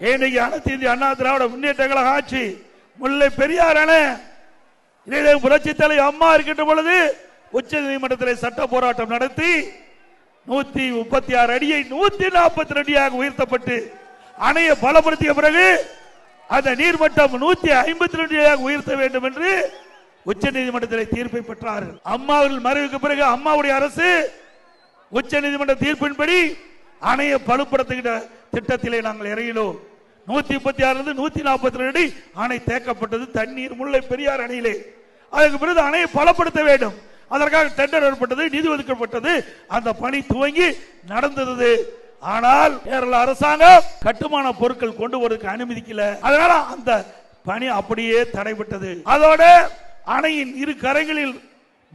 இன்னைக்கு அனைத்து இந்திய அண்ணா திராவிட முன்னேற்ற கழக ஆட்சி முல்லை பெரியார் அணை புரட்சி தலை அம்மா இருக்கின்ற பொழுது உச்ச நீதிமன்றத்தில் சட்ட போராட்டம் நடத்தி நூத்தி முப்பத்தி ஆறு அடியை நூத்தி நாற்பத்தி அடியாக உயர்த்தப்பட்டு அணையை பலப்படுத்திய பிறகு அந்த நீர்மட்டம் நூத்தி ஐம்பத்தி ரெண்டு உயர்த்த வேண்டும் என்று உச்ச நீதிமன்றத்தில் தீர்ப்பை பெற்றார்கள் அம்மா அவர்கள் மறைவுக்கு பிறகு அம்மாவுடைய அரசு உச்ச நீதிமன்ற தீர்ப்பின்படி அணையை பலுப்படுத்துகிற திட்டத்திலே நாங்கள் இறங்கினோம். நூத்தி முப்பத்தி ஆறுல நூத்தி நாற்பத்தி ரெண்டு அடி அணை தேக்கப்பட்டது. தண்ணீர் முல்லை பெரியார் அணையிலே. அதுக்கு பிறகு அணையை பலப்படுத்த வேண்டும். அதற்காக டெண்டர் ஏற்பட்டது நிதி ஒதுக்கப்பட்டது. அந்த பணி துவங்கி நடந்தது. ஆனால் கேரள அரசாங்கம் கட்டுமான பொருட்கள் கொண்டு வருவதற்கு அனுமதிக்கல. அதனால அந்த பணி அப்படியே தடைபட்டது. அதோட அணையின் இரு கரைகளில்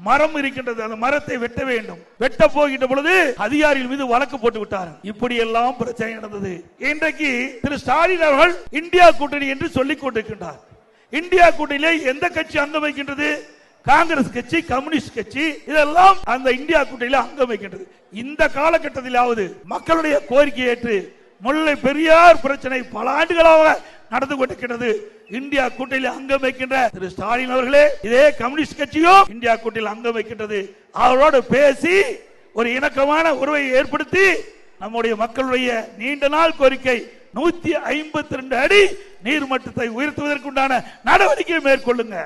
மரம் இருக்கின்றது அந்த மரத்தை வெட்ட வேண்டும். வெட்ட போகின்ற பொழுது அதிகாரிகள் மீது வழக்கு போட்டு விட்டார் இப்படி எல்லாம் பிரச்சனை நடந்தது. இன்றைக்கு திரு ஸ்டாலின் அவர்கள் இந்தியா கூட்டணி என்று சொல்லிக் கொண்டிருக்கின்றார். இந்தியா கூட்டணியிலே எந்த கட்சி அங்கம் வைக்கின்றது காங்கிரஸ் கட்சி கம்யூனிஸ்ட் கட்சி இதெல்லாம் அந்த இந்தியா கூட்டணியில அங்கம் வைக்கின்றது இந்த காலகட்டத்திலாவது மக்களுடைய கோரிக்கை ஏற்று முல்லை பெரியார் பிரச்சனை பல ஆண்டுகளாக நடந்து கொண்டிருக்கிறது. இந்தியா கூட்டணியில் அங்கம் வைக்கின்ற திரு ஸ்டாலின் அவர்களே இதே கம்யூனிஸ்ட் கட்சியும் இந்தியா கூட்டணியில் அங்கம் வைக்கின்றது. அவரோடு பேசி ஒரு இணக்கமான உறவை ஏற்படுத்தி நம்முடைய மக்களுடைய நீண்ட நாள் கோரிக்கை நூத்தி ஐம்பத்தி ரெண்டு அடி நீர்மட்டத்தை உயர்த்துவதற்குண்டான நடவடிக்கை மேற்கொள்ளுங்க.